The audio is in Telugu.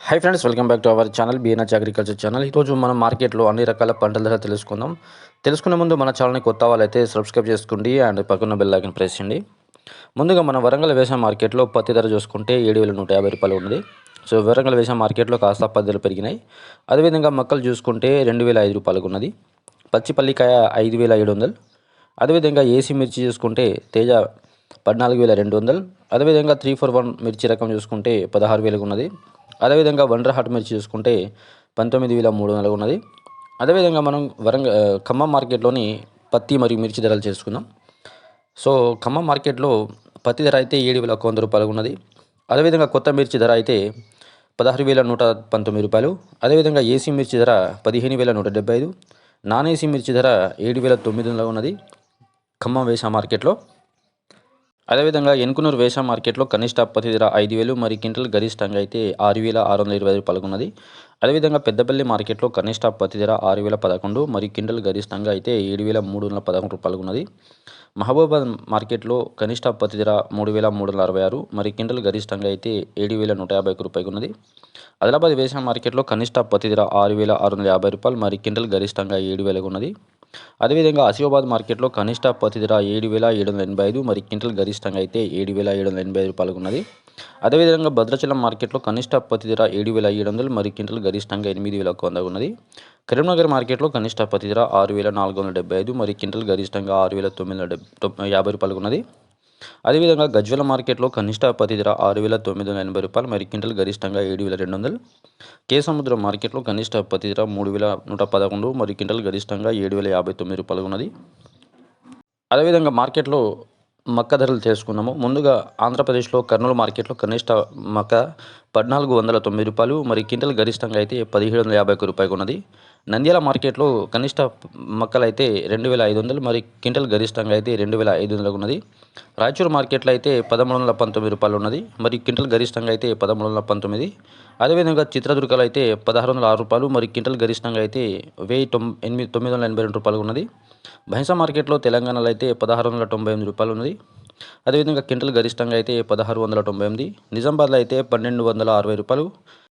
Hi friends welcome back to our channel BNH agriculture channel ఈరోజు మనం మార్కెట్లో అన్ని రకాల పంటల ధర తెలుసుకుందాం. తెలుసుకునే ముందు మన ఛానల్ని కొత్త వాళ్ళైతే సబ్స్క్రైబ్ చేసుకోండి అండ్ పక్కన బెల్ ఐకన్ ప్రెస్ చేయండి. ముందుగా మన వరంగల్ వ్యవసాయ మార్కెట్లో పత్తి ధర చూసుకుంటే ఏడు వేల నూట యాభై రూపాయలు ఉన్నది. సో వరంగల్ వ్యవసాయ మార్కెట్లో కాస్త పది ధరలు పెరిగినాయి. అదేవిధంగా మొక్కలు చూసుకుంటే రెండు వేల ఐదు రూపాయలకు ఉన్నది. పచ్చిపల్లికాయ ఐదు వేల ఏడు వందలు. అదేవిధంగా ఏసీ మిర్చి చూసుకుంటే తేజ పద్నాలుగు వేల రెండు వందలు. అదేవిధంగా త్రీ ఫోర్ వన్ మిర్చి రకం చూసుకుంటే పదహారు వేలకు ఉన్నది. అదేవిధంగా వండర్ హాట్ మిర్చి చూసుకుంటే పంతొమ్మిది వేల మూడు వందలు ఉన్నది. అదేవిధంగా మనం వరంగ ఖమ్మం మార్కెట్లోని పత్తి మరియు మిర్చి ధరలు చేసుకుందాం. సో ఖమ్మం మార్కెట్లో పత్తి ధర అయితే ఏడు వేల ఒక వంద రూపాయలు ఉన్నది. అదేవిధంగా కొత్త మిర్చి ధర అయితే పదహారు వేల నూట పంతొమ్మిది రూపాయలు. అదేవిధంగా ఏసీ మిర్చి ధర పదిహేను వేల నూట డెబ్బై ఐదు. నాన్ ఏసీ మిర్చి ధర ఏడు వేల తొమ్మిది వందలు ఉన్నది ఖమ్మం వేసా మార్కెట్లో. అదేవిధంగా ఎన్కునూరు వేష మార్కెట్లో కనిష్ట పత్తి ధర ఐదు వేలు మరి క్వింటల్ గరిష్టంగా అయితే ఆరు వేల ఆరు వందల ఇరవై ఐదు పలుకున్నది అదేవిధంగా పెద్దపల్లి మార్కెట్లో కనిష్ట పత్తి ధర ఆరు వేల పదకొండు మరి క్వింటల్ గరిష్టంగా అయితే ఏడు వేల మూడు వందల పదకొండు పలుకున్నది ఉన్నది మహబూబాద్ మార్కెట్లో కనిష్ట పత్తి ధర మూడు వేల మూడు వందల అరవై ఆరు మరి క్వింటల్ గరిష్టంగా అయితే ఏడు వేల నూట యాభై ఒక రూపాయకు ఉన్నది ఆదిలాబాద్ వేసా మార్కెట్లో కనిష్ట పత్తి ధర ఆరు వేల ఆరు వందల యాభై రూపాయలు మరి క్వింటల్ గరిష్టంగా ఏడు వేలకు ఉన్నది అదేవిధంగా ఆసిఫాబాద్ మార్కెట్లో కనిష్ట పత్తి ధర ఏడు వేల ఏడు వందల ఎనభై ఐదు మరి క్వింటల్ గరిష్టంగా అయితే ఏడు వేల ఏడు వందల ఎనభై ఐదు రూపాయలు ఉన్నది. అదేవిధంగా భద్రాచలం మార్కెట్లో కనిష్ట పత్తి ధర ఏడు వేల ఏడు వందలు మరి క్వింటల్ గరిష్టంగా ఎనిమిది వేల ఒక వంద ఉన్నది. కరీంనగర్ మార్కెట్లో కనిష్ట పత్తి ధర ఆరు వేల నాలుగు వందల డెబ్బై ఐదు మరి క్వింటల్ గరిష్టంగా ఆరు వేల తొమ్మిది వందల డెబ్ యాభై రూపాయలు ఉన్నది. అదేవిధంగా గజ్వెల మార్కెట్లో కనిష్ట పత్తి ధర ఆరు వేల తొమ్మిది వందల ఎనభై రూపాయలు మరి క్వింటల్ గరిష్టంగా ఏడు వేల రెండు వందలు. కేసముద్రం మార్కెట్లో కనిష్ట పత్తి ధర మూడు వేల నూట పదకొండు మరి క్వింటల్ గరిష్టంగా ఏడు వేల యాభై తొమ్మిది రూపాయలు ఉన్నది. అదేవిధంగా మార్కెట్లో మక్క ధరలు తెలుసుకుందాము. ముందుగా ఆంధ్రప్రదేశ్లో కర్నూలు మార్కెట్లో కనిష్ట మక్క పద్నాలుగు వందల తొమ్మిది రూపాయలు మరి క్వింటల్ గరిష్టంగా అయితే పదిహేడు వందల యాభై ఒక్క రూపాయలు ఉన్నది. నంద్యాల మార్కెట్లో కనిష్ట మొక్కలు అయితే రెండు వేల ఐదు వందలు మరి క్వింటల్ గరిష్టంగా అయితే రెండు వేల ఐదు వందలకు ఉన్నది. రాయచూరు మార్కెట్లో అయితే పదమూడు వందల పంతొమ్మిది రూపాయలు ఉన్నది మరి క్వింటల్ గరిష్టంగా అయితే పదమూడు వందల పంతొమ్మిది. అదేవిధంగా చిత్రదుర్గలో అయితే పదహారు వందల ఆరు రూపాయలు మరి క్వింటల్ గరిష్టంగా అయితే వెయ్యి తొమ్ ఎనిమిది తొమ్మిది వందల ఎనభై రెండు రూపాయలు ఉన్నది. బహింసా మార్కెట్లో తెలంగాణలో అయితే పదహారు వందల తొంభై ఎనిమిది రూపాయలు ఉన్నది. అదేవిధంగా క్వింటల్ గరిష్టంగా అయితే పదహారు వందల తొంభై ఎనిమిది నిజామాబాద్లో అయితే పన్నెండు వందల అరవై రూపాయలు